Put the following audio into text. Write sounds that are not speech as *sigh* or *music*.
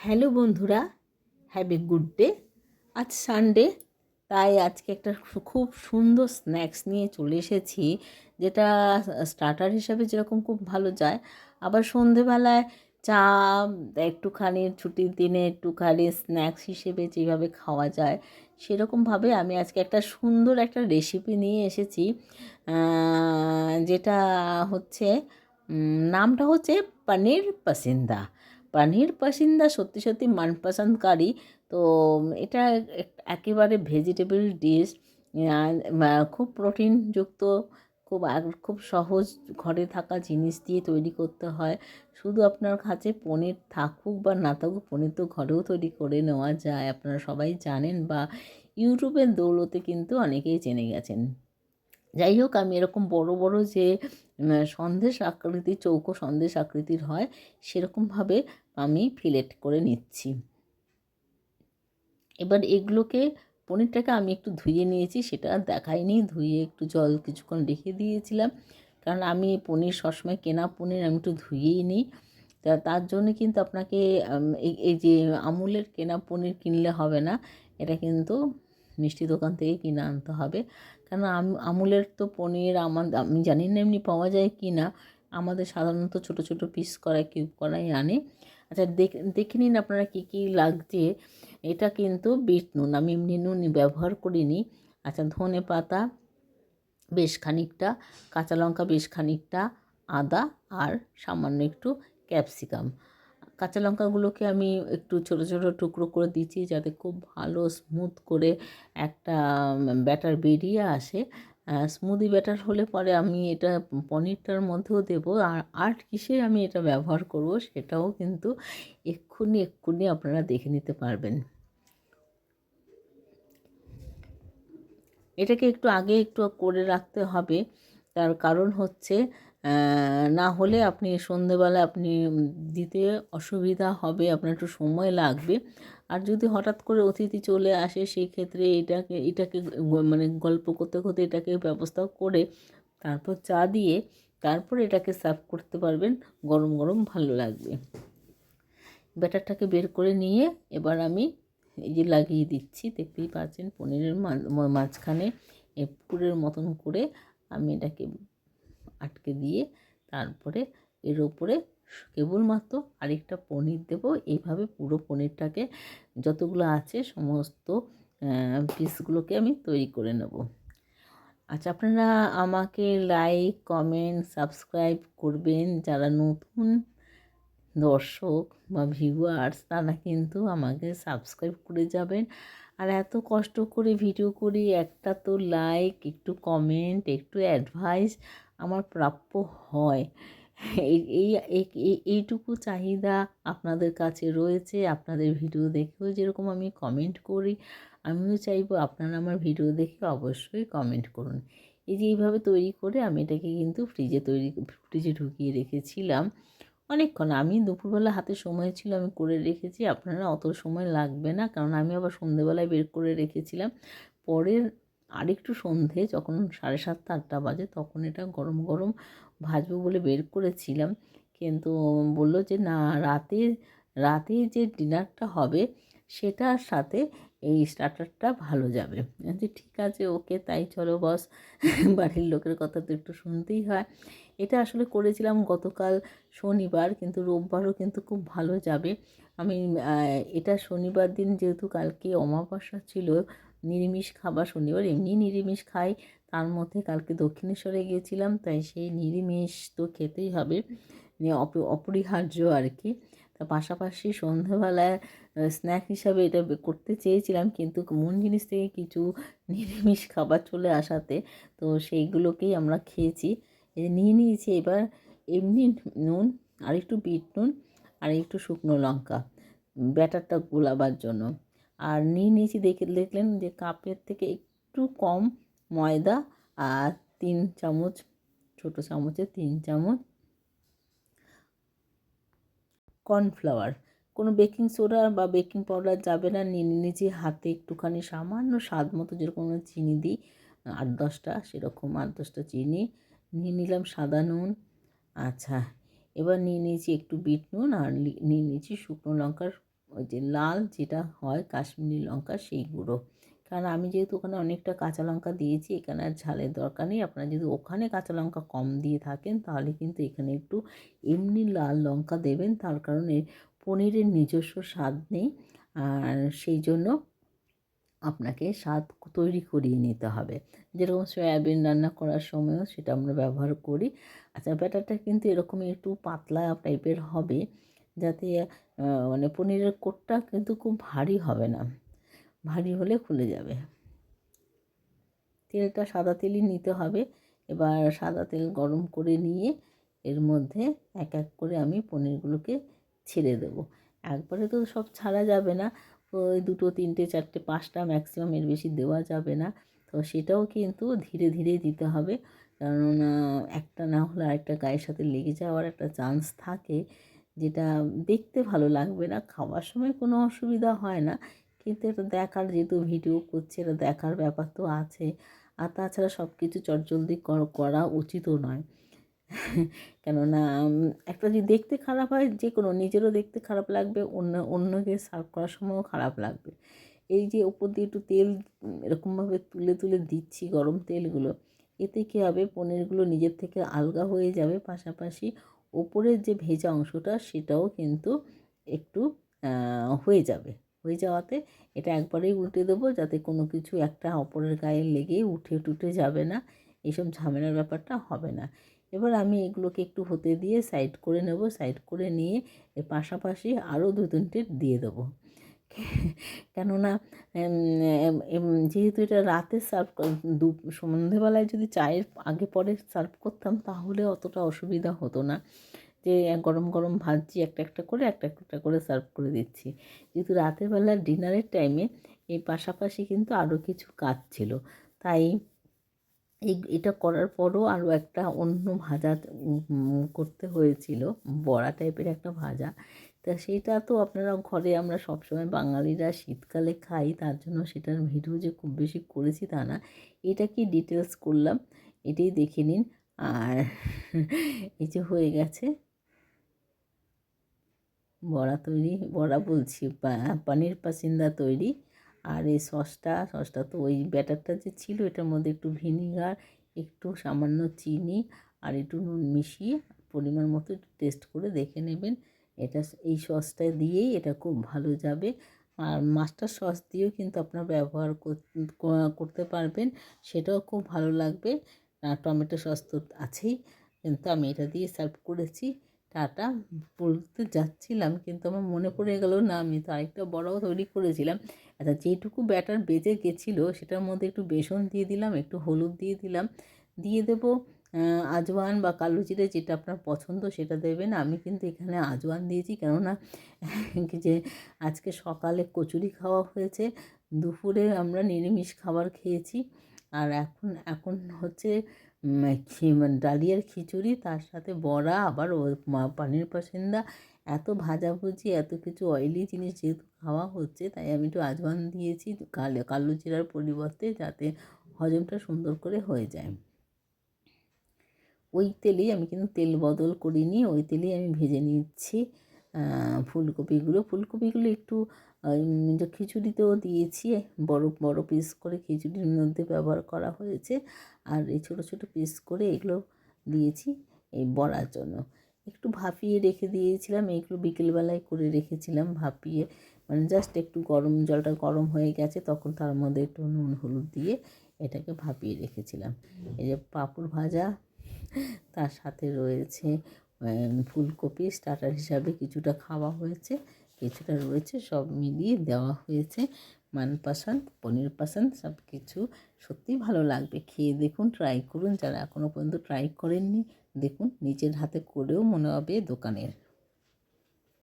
Hello বন্ধুরা have a good day আজ Sunday তাই আজকে একটা খুব সুন্দর স্ন্যাক্স নিয়ে চলে এসেছি, যেটা স্টার্টার হিসাবে যেরকম খুব ভালো যায়। আবার সন্ধেবেলায় চা, একটুখানি ছুটির দিনে একটুখানি স্ন্যাক্স হিসেবে যেভাবে খাওয়া যায়, সেরকমভাবে আমি আজকে একটা সুন্দর একটা রেসিপি নিয়ে এসেছি। যেটা হচ্ছে নামটা হচ্ছে পনির পাসিন্দা। পনির পাসিন্দা সত্যি সত্যি মনপসন্দকারী। তো এটা একেবারে ভেজিটেবল ডিশ খুব প্রোটিনযুক্ত খুব খুব সহজ ঘরে থাকা জিনিস দিয়ে তৈরি করতে হয়। শুধু আপনার কাছে পনির থাকুক বা না থাকুক, পনির তো ঘরেও তৈরি করে নেওয়া যায়। আপনারা সবাই জানেন বা ইউটিউবের দৌলতে কিন্তু অনেকেই জেনে গেছেন। যাই হোক, আমি এরকম বড় বড় যে সন্দেশ আকৃতি চৌকো সন্দেশ আকৃতির হয়, সেরকমভাবে আমি ফিলেট করে নিচ্ছি। এবার এগুলোকে পনিরটাকে আমি একটু ধুয়ে নিয়েছি, সেটা দেখাইনি। ধুয়ে একটু জল কিছুক্ষণ রেখে দিয়েছিলাম। কারণ আমি পনির সবসময় কেনা পনির আমি একটু ধুয়েই নিই। তা, তার জন্য কিন্তু আপনাকে এই যে আমুলের কেনা পনির কিনলে হবে না, এটা কিন্তু মিষ্টি দোকান থেকে কিনে আনতে হবে। আম- আমুলের তো পনির আমার, আমি জানি না এমনি পাওয়া যায় কি না। আমাদের সাধারণত ছোট ছোট পিস করা কিউব করাই আনে। আচ্ছা দেখ, দেখে নিন আপনারা কী কী লাগছে। এটা কিন্তু বিট নুন, আমি এমনি নুন ব্যবহার করিনি। আচ্ছা ধনে পাতা বেশ খানিকটা, কাঁচা লঙ্কা বেশ খানিকটা, আদা আর সামান্য একটু ক্যাপসিকাম কাঁচা লঙ্কাগুলোকে আমি একটু ছোট ছোট টুকরো করে দিচ্ছি যাতে খুব ভালো স্মুথ করে একটা ব্যাটার বেরিয়ে আসে। স্মুদি ব্যাটার হলে পরে আমি এটা পনিরটার মধ্যেও দেবো। আর আর কিসে আমি এটা ব্যবহার করব সেটাও কিন্তু এক্ষুনি এক্ষুনি আপনারা দেখে নিতে পারবেন। এটাকে একটু আগে একটু করে রাখতে হবে। তার কারণ হচ্ছে না হলে আপনি সন্ধেবেলা আপনি দিতে অসুবিধা হবে, আপনার একটু সময় লাগবে। আর যদি হঠাৎ করে অতিথি চলে আসে সেই ক্ষেত্রে এটাকে এটাকে মানে গল্প করতে করতে এটাকে ব্যবস্থা করে তারপর চা দিয়ে তারপর এটাকে সার্ভ করতে পারবেন, গরম গরম ভালো লাগবে। ব্যাটারটাকে বের করে নিয়ে এবার আমি এই যে লাগিয়ে দিচ্ছি, দেখতেই পাচ্ছেন পনিরের মাঝখানে এ পুরের মতন করে আমি এটাকে আটকে দিয়ে তারপরে এর ওপরে কেবলমাত্র আরেকটা পনির দেব। এইভাবে পুরো পনিরটাকে যতগুলো আছে সমস্ত পিসগুলোকে আমি তৈরি করে নেব। আচ্ছা আপনারা আমাকে লাইক কমেন্ট সাবস্ক্রাইব করবেন। যারা নতুন দর্শক বা ভিউয়ার্স তারা কিন্তু আমাকে সাবস্ক্রাইব করে যাবেন। আর এত কষ্ট করে ভিডিও করি, একটা তো লাইক একটু কমেন্ট একটু অ্যাডভাইস আমার প্রাপ্য হয়। এই এই, এই- এই- এইটুকু চাহিদা আপনাদের কাছে রয়েছে, আপনাদের ভিডিও দেখেও যেরকম আমি কমেন্ট করি, আমিও চাইব আপনারা আমার ভিডিও দেখে অবশ্যই কমেন্ট করুন। এই যে এইভাবে তৈরি করে আমি এটাকে কিন্তু ফ্রিজে তৈরি ফ্রিজে ঢুকিয়ে রেখেছিলাম। অনেকক্ষণ আমি দুপুরবেলা হাতে সময় ছিল, আমি করে রেখেছি, আপনারা অত সময় লাগবে না, কারণ আমি আবার সন্ধেবেলায় বের করে রেখেছিলাম। পরের আরেকটু সন্ধে যখন সাড়ে সাতটা আটটা বাজে তখন এটা গরম গরম ভাজবো বলে বের করেছিলাম। কিন্তু বলল যে না রাতে রাতে যে ডিনারটা হবে সেটার সাথে এই স্টার্টারটা ভালো যাবে। বলছি, ঠিক আছে ওকে তাই চলো বস। *laughs* বাড়ির লোকের কথা তো একটু শুনতেই হয়। এটা আসলে করেছিলাম গতকাল শনিবার কিন্তু রোববারও কিন্তু খুব ভালো যাবে। আমি এটা শনিবার দিন যেহেতু কালকে অমাবস্যা ছিল নিরামিষ খাবার শনিবার, এমনি নিরামিষ খাই। তার মধ্যে কালকে দক্ষিণেশ্বরে গিয়েছিলাম, তাই সেই নিরামিষ তো খেতেই হবে। মানে অপ- অপরিহার্য আর কি। তা পাশাপাশি সন্ধ্যাবেলায় স্ন্যাক হিসাবে এটা করতে চেয়েছিলাম, কিন্তু মন জিনিস থেকে কিছু নিরামিষ খাবার চলে আসাতে, তো সেইগুলোকেই আমরা খেয়েছি। নিয়ে নিয়েছি এবার এমনি নুন আর একটু বিট নুন, আর একটু শুকনো লঙ্কা। ব্যাটারটা গোলাবার জন্য। আর নিয়ে নিয়েছি দেখে, দেখলেন যে কাপের থেকে একটু কম ময়দা আর তিন চামচ, ছোটো চামচে তিন চামচ কর্নফ্লাওয়ার। কোনো বেকিং সোডা বা বেকিং পাউডার যাবে না, নিয়ে নিয়েছি হাতে একটুখানি সামান্য স্বাদ মতো যেরকম চিনি দিই, আট দশটা সেরকম আট দশটা চিনি। নিয়ে নিলাম সাদা নুন। আচ্ছা এবার নিয়ে নিয়েছি একটু বিট নুন আর নিয়ে নিয়েছি শুকনো লঙ্কার ওই যে লাল যেটা হয় কাশ্মীরি লঙ্কা, সেই গুঁড়ো। কারণ আমি যেহেতু ওখানে অনেকটা কাঁচা লঙ্কা দিয়েছি, এখানে আর ঝালের দরকার নেই। আপনারা যদি ওখানে কাঁচা লঙ্কা কম দিয়ে থাকেন, তাহলে কিন্তু এখানে একটু এমনি লাল লঙ্কা দেবেন। তার কারণে পনিরের নিজস্ব স্বাদ নেই। আর সেই জন্য আপনাকে স্বাদ তৈরি করিয়ে নিতে হবে। যেরকম সয়াবিন রান্না করার সময়ও সেটা আমরা ব্যবহার করি। আচ্ছা ব্যাটারটা কিন্তু এরকমই একটু পাতলা টাইপের হবে, যাতে মানে পনিরের কোটটা কিন্তু খুব ভারী হবে না। ভারী হলে খুলে যাবে। তেলটা সাদা তেলই নিতে হবে। এবার সাদা তেল গরম করে নিয়ে এর মধ্যে এক এক করে আমি পনিরগুলোকে ছেড়ে দেবো। একবারে তো সব ছাড়া যাবে না। ওই দুটো, তিনটে, চারটে, পাঁচটা ম্যাক্সিমাম এর বেশি দেওয়া যাবে না। তো সেটাও কিন্তু ধীরে ধীরে দিতে হবে। কারণ একটা না হলে আরেকটা গায়ের সাথে লেগে যাওয়ার একটা চান্স থাকে। যেটা দেখতে ভালো লাগবে না, খাওয়ার সময় কোনো অসুবিধা হয় না। কিন্তু এটা দেখার যেহেতু ভিডিও করছে, এটা দেখার ব্যাপার তো আছে। আর তাছাড়া সব কিছু চটজলদি করা উচিতও নয়। কেননা একটা যদি দেখতে খারাপ হয়, যে কোনো নিজেরও দেখতে খারাপ লাগবে, অন্য, অন্যকে সার্ভ করার সময়ও খারাপ লাগবে। এই যে ওপর দিয়ে একটু তেল এরকমভাবে তুলে তুলে দিচ্ছি গরম তেলগুলো, এতে কী হবে? পনিরগুলো নিজের থেকে আলগা হয়ে যাবে, পাশাপাশি ওপরের যে ভেজা অংশটা সেটাও কিন্তু একটু হয়ে যাবে। হয়ে যাওয়াতে এটা একবারেই উল্টে দেবো যাতে কোনো কিছু একটা অপরের গায়ে লেগে উঠে টুটে যাবে না এইসব ঝামেলার ব্যাপারটা হবে না। এবার আমি এগুলোকে একটু হতে দিয়ে সাইড করে নেব সাইড করে নিয়ে পাশাপাশি আরও দু তিনটে দিয়ে দেবো। *laughs* কেননা যেহেতু এটা রাতে সার্ভ দু, সন্ধেবেলায় যদি চায়ের আগে পরে সার্ভ করতাম, তাহলে অতটা অসুবিধা হতো না। যে গরম গরম ভাজছি, একটা একটা করে, একটা একটা করে সার্ভ করে দিচ্ছি। যেহেতু রাতের বেলা ডিনারের টাইমে এই পাশাপাশি কিন্তু আরও কিছু কাজ ছিল। তাই এই, এটা করার পরও আরও একটা অন্য ভাজা করতে হয়েছিল, বড়া টাইপের একটা ভাজা। তা সেটা তো আপনারা ঘরে আমরা সবসময় বাঙালিরা শীতকালে খাই, তার জন্য সেটার ভিডিও যে খুব বেশি করেছি তা না। এটা কি ডিটেলস করলাম, এটাই দেখে নিন। আর এই যে হয়ে গেছে। বড়া তৈরি, বড়া বলছি পানির পাসিন্দা তৈরি। আর এই সসটা সসটা তো ওই ব্যাটারটা যে ছিল, এটার মধ্যে একটু ভিনিগার, একটু সামান্য চিনি আর একটু নুন মিশিয়ে পরিমাণ মতো একটু টেস্ট করে দেখে নেবেন। এটা এই সসটা দিয়েই এটা খুব ভালো যাবে। আর মাস্টার সস দিয়েও কিন্তু আপনার ব্যবহার করতে পারবেন। সেটাও খুব ভালো লাগবে। আর টমেটো সস তো আছেই। কিন্তু আমি এটা দিয়ে সার্ভ করেছি। টাটা। বলতে যাচ্ছিলাম কিন্তু আমার মনে পড়ে গেল, না, আমি তো আরেকটা বড়াও তৈরি করেছিলাম। আচ্ছা যেটুকু ব্যাটার বেজে গেছিল, সেটার মধ্যে একটু বেসন দিয়ে দিলাম, একটু হলুদ দিয়ে দিলাম। দিয়ে দেবো আজওয়ান বা কালো জিরে যেটা আপনার পছন্দ সেটা দেবেন। আমি কিন্তু এখানে আজওয়ান দিয়েছি, কেননা *laughs* যে আজকে সকালে কচুরি খাওয়া হয়েছে, দুপুরে আমরা নিরামিষ খাবার খেয়েছি। আর এখন এখন হচ্ছে ডালিয়ার খিচুড়ি, তার সাথে বড়া, আবার পানির পাসিন্দা। এত ভাজাভুজি, এত কিছু অয়েলি জিনিস যেহেতু খাওয়া হচ্ছে, তাই আমি একটু আজওয়ান দিয়েছি, কালো কালো জিরার পরিবর্তে যাতে হজমটা সুন্দর করে হয়ে যায়। ওই তেলেই আমি কিন্তু তেল বদল করিনি ওই তেলেই আমি ভেজে নিচ্ছি ফুলকপিগুলো। ফুলকপিগুলো একটু খিচুড়িতেও দিয়েছি, বড় বড় পিস করে খিচুড়ির মধ্যে ব্যবহার করা হয়েছে। আর এই ছোটো ছোটো পিস করে এগুলো দিয়েছি, এই বড়ার জন্য। একটু ভাপিয়ে রেখে দিয়েছিলাম এইগুলো বিকেলবেলায় করে রেখেছিলাম ভাপিয়ে। মানে জাস্ট একটু গরম, জলটা গরম হয়ে গেছে, তখন তার মধ্যে একটু নুন, হলুদ দিয়ে এটাকে ভাপিয়ে রেখেছিলাম। এই যে পাঁপড় ভাজা তার সাথে রয়েছে ফুলকপি স্টার্টার হিসাবে কিছুটা খাওয়া হয়েছে, কিছুটা রয়েছে, সব মিলিয়ে দেওয়া হয়েছে। মান পনির পাসান্দ সব কিছু সত্যিই ভালো লাগবে। খেয়ে দেখুন ট্রাই করুন। যারা এখনও পর্যন্ত ট্রাই করেননি, দেখুন, নিজের হাতে করেও মনে হবে দোকানের।